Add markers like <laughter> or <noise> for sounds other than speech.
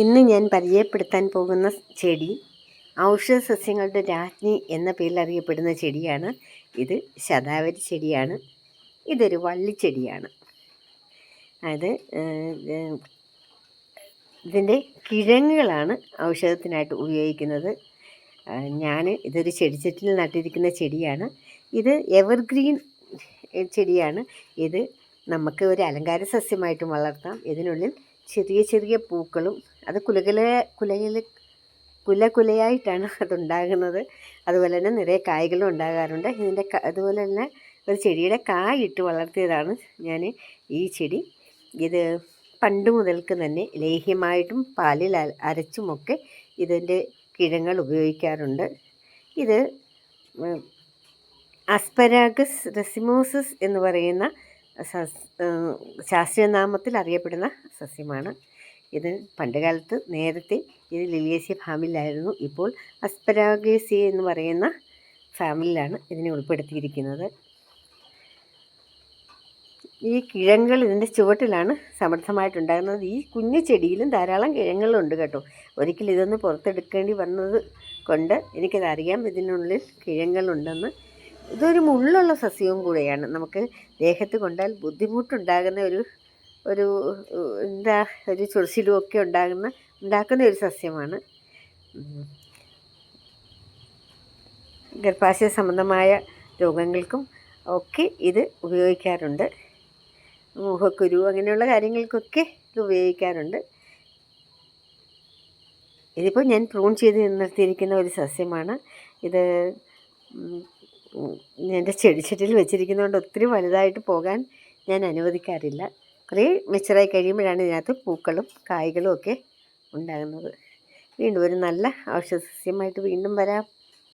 ഇന്ന് ഞാൻ പരിചയപ്പെടുത്താൻ പോകുന്ന ചെടി ഔഷധ സസ്യങ്ങളുടെ രാജ്ഞി എന്ന പേരിൽ അറിയപ്പെടുന്ന ചെടിയാണ്. ഇത് ശതാവരി ചെടിയാണ്. ഇതൊരു വള്ളിച്ചെടിയാണ് അത് ഇതിന്റെ കിഴങ്ങുകളാണ് ഔഷധത്തിനായിട്ട് ഉപയോഗിക്കുന്നത്. ഞാൻ ഇതൊരു ചെടിച്ചട്ടിൽ നട്ടിരിക്കുന്ന ചെടിയാണ്. ഇത് എവർഗ്രീൻ ചെടിയാണ്. ഇത് നമുക്ക് ഒരു അലങ്കാര സസ്യമായിട്ടും വളർത്താം. ഇതിനുള്ളിൽ ചെറിയ ചെറിയ പൂക്കളും അത് കുലകുല കുലയിൽ കുല കുലയായിട്ടാണ് <laughs> അതുണ്ടാകുന്നത്. അതുപോലെ തന്നെ നിറയെ കായ്കളും ഉണ്ടാകാറുണ്ട്. ഇതിന്റെ അതുപോലെ തന്നെ ഒരു ചെടിയുടെ കായിട്ട് വളർത്തിയതാണ് ഞാൻ ഈ ചെടി. ഇത് പണ്ട് മുതൽക്ക് തന്നെ ലേഹ്യമായിട്ടും പാലിൽ അരച്ചുമൊക്കെ ഇതിന്റെ കിഴങ്ങൾ ഉപയോഗിക്കാറുണ്ട്. ഇത് അസ്പരാഗസ് റെസിമോസസ് എന്ന് പറയുന്ന ശാസ്ത്രീയ നാമത്തിൽ അറിയപ്പെടുന്ന സസ്യമാണ്. ഇത് പണ്ടുകാലത്ത് നേരത്തെ ഇത് ലിലിയേസിയ ഫാമിലായിരുന്നു ഇപ്പോൾ അസ്പരാഗേസി എന്ന് പറയുന്ന ഫാമിലിയിലാണ് ഇതിനെ ഉൾപ്പെടുത്തിയിരിക്കുന്നത്. ഈ കിഴങ്ങുകൾ ഇതിന്റെ ചുവട്ടിലാണ് സമൃദ്ധമായിട്ടുണ്ടാകുന്നത് ഈ കുഞ്ഞു ചെടിയിലും ധാരാളം കിഴങ്ങുകളുണ്ട് കേട്ടോ. ഒരിക്കലും ഇതൊന്ന് പുറത്തെടുക്കേണ്ടി വന്നത് കൊണ്ട് എനിക്കതറിയാം ഇതിനുള്ളിൽ കിഴങ്ങുകളുണ്ടെന്ന് ഇതൊരു മുള്ളുള്ള സസ്യവും കൂടെയാണ്. നമുക്ക് ദേഹത്ത് കൊണ്ടാൽ ബുദ്ധിമുട്ടുണ്ടാകുന്ന ഒരു ഒരു എന്താ ഒരു ചൊറിച്ചിലും ഒക്കെ ഉണ്ടാകുന്ന ഉണ്ടാക്കുന്ന ഒരു സസ്യമാണ്. ഗർഭാശയ സംബന്ധമായ രോഗങ്ങൾക്കും ഒക്കെ ഇത് ഉപയോഗിക്കാറുണ്ട്. മുഖക്കുരു അങ്ങനെയുള്ള കാര്യങ്ങൾക്കൊക്കെ ഇത് ഉപയോഗിക്കാറുണ്ട്. ഇതിപ്പോൾ ഞാൻ പ്രൂൺ ചെയ്ത് നിർത്തിയിരിക്കുന്ന ഒരു സസ്യമാണ്. ഇത് എന്റെ ചെടിച്ചട്ടിയിൽ വെച്ചിരിക്കുന്നതുകൊണ്ട് ഒത്തിരി വലുതായിട്ട് പോകാൻ ഞാൻ അനുവദിക്കാറില്ല. കുറേ മെച്ചറായി കഴിയുമ്പോഴാണ് ഇതിനകത്ത് പൂക്കളും കായ്കളും ഒക്കെ ഉണ്ടാകുന്നത്. വീണ്ടും ഒരു നല്ല ഔഷധസസ്യമായിട്ട് വീണ്ടും വരാം.